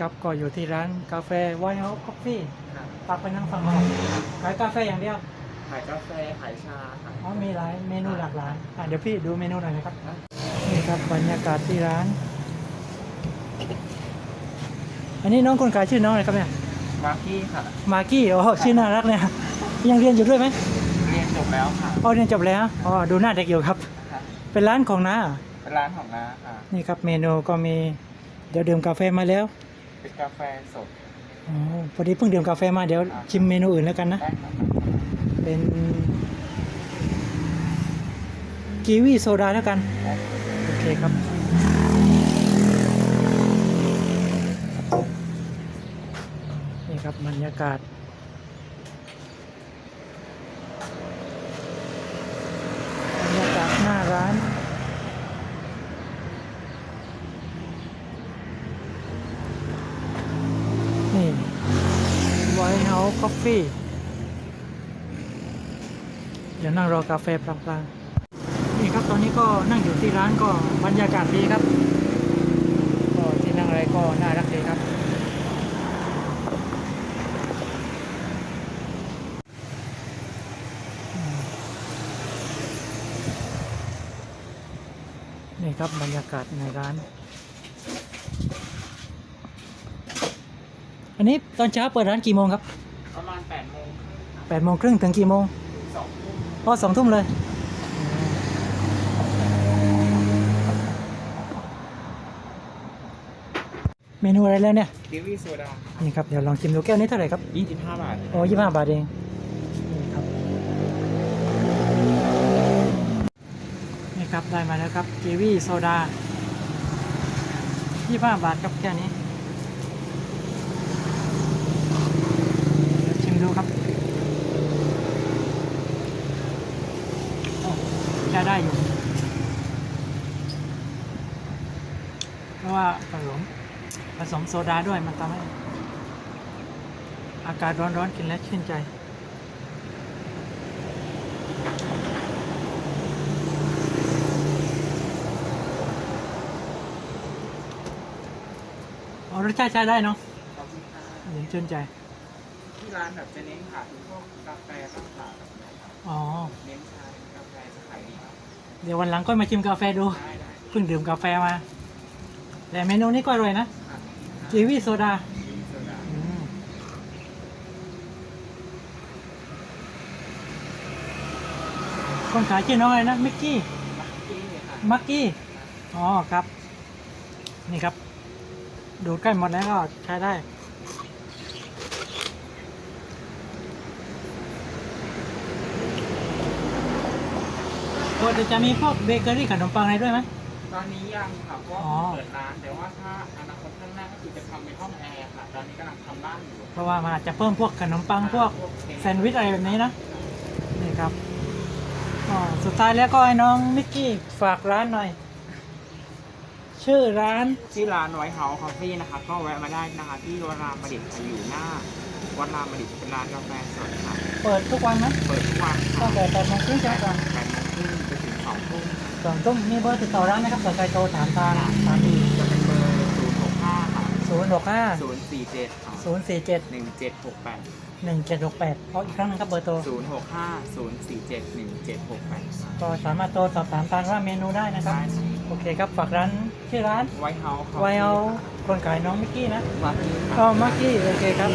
ครับก็อยู่ที่ร้านกาแฟไวท์เฮาส์คอฟฟี่ค่ะปักไปนั่งฟังเราขายกาแฟอย่างเดียวขายกาแฟขายชาค่ะอ๋อมีหลายเมนูหลากหลายอะเดี๋ยวพี่ดูเมนูหน่อยนะครับนี่ครับบรรยากาศที่ร้าน อันนี้น้องคนขายชื่อน้องอะไรครับเนี่ยมาร์กี้ค่ะมากี้โอ้ชื่อน่ารักเนี่ยยังเรียนอยู่ด้วยไหมเรียนจบแล้วค่ะอ๋อเรียนจบแล้วอ๋อดูหน้าเด็กอยู่ครับค่ะเป็นร้านของน้าเหรอเป็นร้านของน้าค่ะนี่ครับเมนูก็มีเดี๋ยวดื่มกาแฟมาแล้ว เป็นกาแฟสดอ๋อพอดีเพิ่งดื่มกาแฟมาเดี๋ยวชิมเมนูอื่นแล้วกันนะ ได้ค่ะเป็นกีวีโซดาแล้วกัน ได้โอเคครับ นี่ครับบรรยากาศ บรรยากาศหน้าร้านนี่ไวท์ เฮาส์คอฟฟี่เดี๋ยวนั่งรอกาแฟพลางๆนี่ครับตอนนี้ก็นั่งอยู่ที่ร้านก็บรรยากาศดีครับ ก็ที่นั่งอะไรก็น่ารักดีครับนี่ครับบรรยากาศในร้าน อันนี้ตอนเช้าเปิดร้านกี่โมงครับ ประมาณ8โมงครึ่งค่ะแปดโมงครึ่งถึงกี่โมงสองทุ่มพอสองทุ่มเลย เมนูอะไรแล้วเนี่ยกิวีโซดานี่ครับ เดี๋ยวลองชิมดูแก้วนี้เท่าไหร่ครับ 25 บาท โอ้ยี่ห้าบาทเองนี่ครับ นี่ครับ ได้มาแล้วครับกีวีโซดายี่ห้าบาทครับแก้วนี้ เดี๋ยวชิมดูครับโอ้จะได้อยู่ เพราะว่าผสมผสมโซดาด้วยมันทำให้ อากาศร้อนๆกินแล้วชื่นใจอ๋อรสชาติใช้ได้เนาะขอบคุณค่ะเย็นชื่นใจ ที่ร้านแบบจะเน้นขายพวกกาแฟตั้งขายแบบนี้ครับอ๋อ เน้นชาเน้นกาแฟจะขายดีครับเดี๋ยววันหลังก็มาชิมกาแฟดู ได้ได้เพิ่งดื่มกาแฟมา แต่เมนูนี้ก็อร่อยนะค่ะกีวีโซดากิวีโซดาอืมคนขายชื่อน้องอะไรนะ มิกกี้มาร์กี้ค่ะมักกี้ อ๋อครับ นี่ครับ ดูดใกล้หมดแล้วก็ใช้ได้ โอ้เดี๋ยวจะมีพวกเบเกอรี่ขนมปังอะไรด้วยไหม ตอนนี้ยังค่ะเพราะว่าอ๋อ เพิ่งเปิดร้าน แต่ว่าถ้าอนาคตข้างหน้าก็คือจะทำเป็นห้องแอร์ค่ะ ตอนนี้กำลังทำบ้านอยู่เพราะว่ามันอาจจะเพิ่มพวกขนมปังพวกแซนด์วิชอะไรแบบนี้นะนี่ครับอ๋อสุดท้ายแล้วก็ให้น้องมิกกี้ฝากร้านหน่อย ชื่อร้านที่ร้านไวท์เฮาส์คอฟฟี่นะคะ ก็แวะมาได้นะคะ ที่วัดรามประดิษฐ์ค่ะอยู่หน้า วัดรามประดิษฐ์เป็นร้านกาแฟสดค่ะ เปิดทุกวันไหมเปิดทุกวันตั้ค่ะงแต่แปดโมงครึ่งใช่ไหมครับแปดโม งครึ่งไปถึงสองทุ่มสองทุ่มมีเบอร์ติดต่อร้านนะครับสนใจโทรถามทางสามีจะเป็นเบอร์ศูนย์หกห้าค่ะศูนย์หกห้าศูนย์สี่เจ็ดค่ะศูนย์สี่เจ็ดหนึ่งเจ็ดหกแปดหนึ่งเจ็ดหกแปดเพราะอีกครั้งหนึงครับเบอร์โทรศูนย์หกห้าศูนย์สี่เจ็ดหนึ่งเจ็ดหกแปดค่ะก็สามารถโทรสอบถามทางว่าเมนูได้นะครับ ได้โอเคครับฝากร้านชื่อร้าน ไวท์เฮาส์ไวเอาคนขายน้องมิกกี้นะ มาที่ค่ะอ๋อมักกี้โอเคครับ